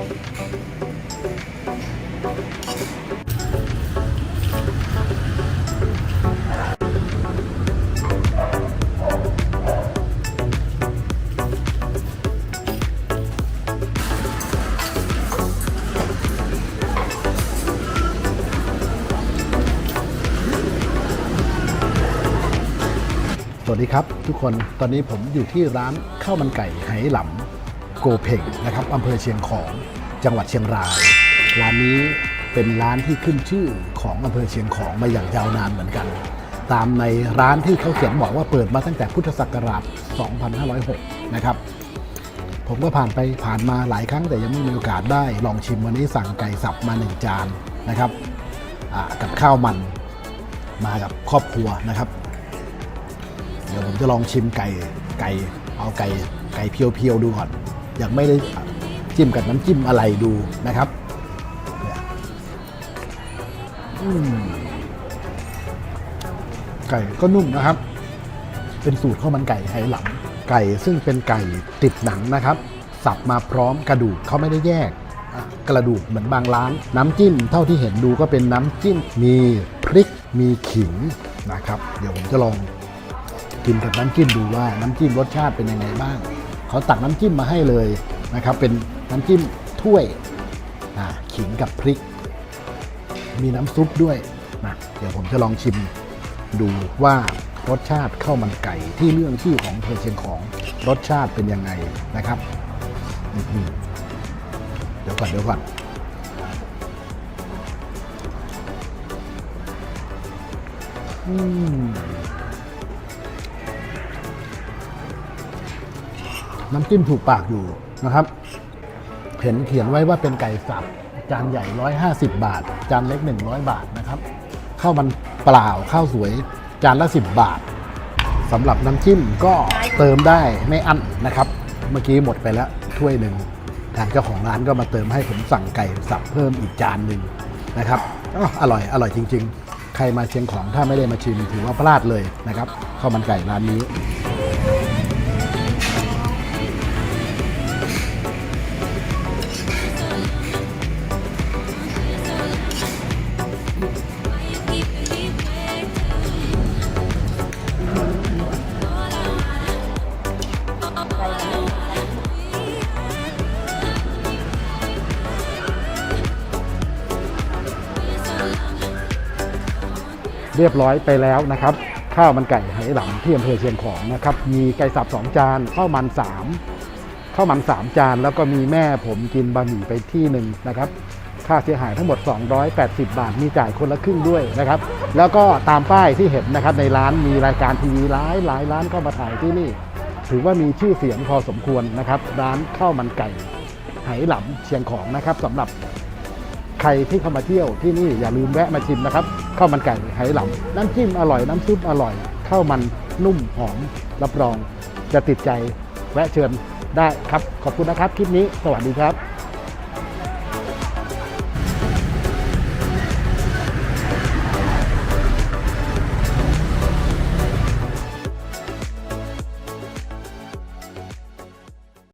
สวัสดีครับทุกคนตอนนี้ผมอยู่ที่ร้านข้าวมันไก่ไหหลำ โกเพ่งนะครับอำเภอเชียงของจังหวัดเชียงราย ร้านนี้เป็นร้านที่ขึ้นชื่อของอำเภอเชียงของมาอย่างยาวนานเหมือนกัน ตามในร้านที่เขาเขียนบอกว่าเปิดมาตั้งแต่พุทธศักราช 2506 นะครับ ผมก็ผ่านไปผ่านมาหลายครั้งแต่ยังไม่มีโอกาสได้ลองชิมวันนี้สั่งไก่สับมาหนึ่งจานนะครับกับข้าวมันมากับครอบครัวนะครับ เดี๋ยวผมจะลองชิมไก่ไก่เอาไก่ไก่เพียวๆดูก่อน ยังไม่ได้จิ้มกับน้ำจิ้มอะไรดูนะครับอืไก่ก็นุ่มนะครับ เป็นสูตรข้าวมันไก่ไหหลำไก่ซึ่งเป็นไก่ติดหนังนะครับ สับมาพร้อมกระดูกเขาไม่ได้แยกกระดูกเหมือนบางร้าน น้ำจิ้มเท่าที่เห็นดูก็เป็นน้ำจิ้มมีพริกมีขิงนะครับ เดี๋ยวผมจะลองกินกับน้ำจิ้มดูว่าน้ำจิ้มรสชาติเป็นยังไงบ้าง เขาตักน้ำจิ้มมาให้เลยนะครับ เป็นน้ำจิ้มถ้วยขิงกับพริก มีน้ำซุปด้วยนะเดี๋ยวผมจะลองชิมดูว่ารสชาติข้าวมันไก่ที่เรื่องชื่อของเพอเชียงของรสชาติเป็นยังไงนะครับเดี๋ยวก่อนเดี๋ยวก่อนอืม น้ำจิ้มถูกปากอยู่นะครับ เห็นเขียนไว้ว่าเป็นไก่สับจานใหญ่ 150 บาท จานเล็ก 100 บาทนะครับข้าวมันเปล่าข้าวสวยจานละ 10 บาทสำหรับน้ำจิ้มก็เติมได้ไม่อั้นนะครับ เมื่อกี้หมดไปแล้วถ้วยหนึ่งทางเจ้าของร้านก็มาเติมให้ผมสั่งไก่สับเพิ่มอีกจานหนึ่งนะครับอ้ออร่อยอร่อยจริง ๆ ใครมาเชียงของถ้าไม่ได้มาชิมถือว่าพลาดเลยนะครับข้าวมันไก่ร้านนี้ เรียบร้อยไปแล้วนะครับ ข้าวมันไก่ไหหลำที่อำเภอเชียงของนะครับ มีไก่สับสองจานข้าวมันสามข้าวมันสามจานแล้วก็มีแม่ผมกินบะหมี่ไปที่หนึ่งนะครับ ค่าเสียหายทั้งหมด 280 บาท มีจ่ายคนละครึ่งด้วยนะครับ แล้วก็ตามป้ายที่เห็นนะครับในร้านมีรายการทีวีหลายหลายร้านเข้ามาถ่ายที่นี่ ถือว่ามีชื่อเสียงพอสมควรนะครับ ร้านข้าวมันไก่ไหหลำเชียงของนะครับสำหรับใครที่เข้ามาเที่ยวที่นี่อย่าลืมแวะมาชิมนะครับ ข้าวมันไก่ไหหลำน้ำจิ้มอร่อยน้ำซุปอร่อยข้าวมันนุ่มหอมรับรองจะติดใจแวะเชิญได้ครับ ขอบคุณนะครับ คลิปนี้ สวัสดีครับ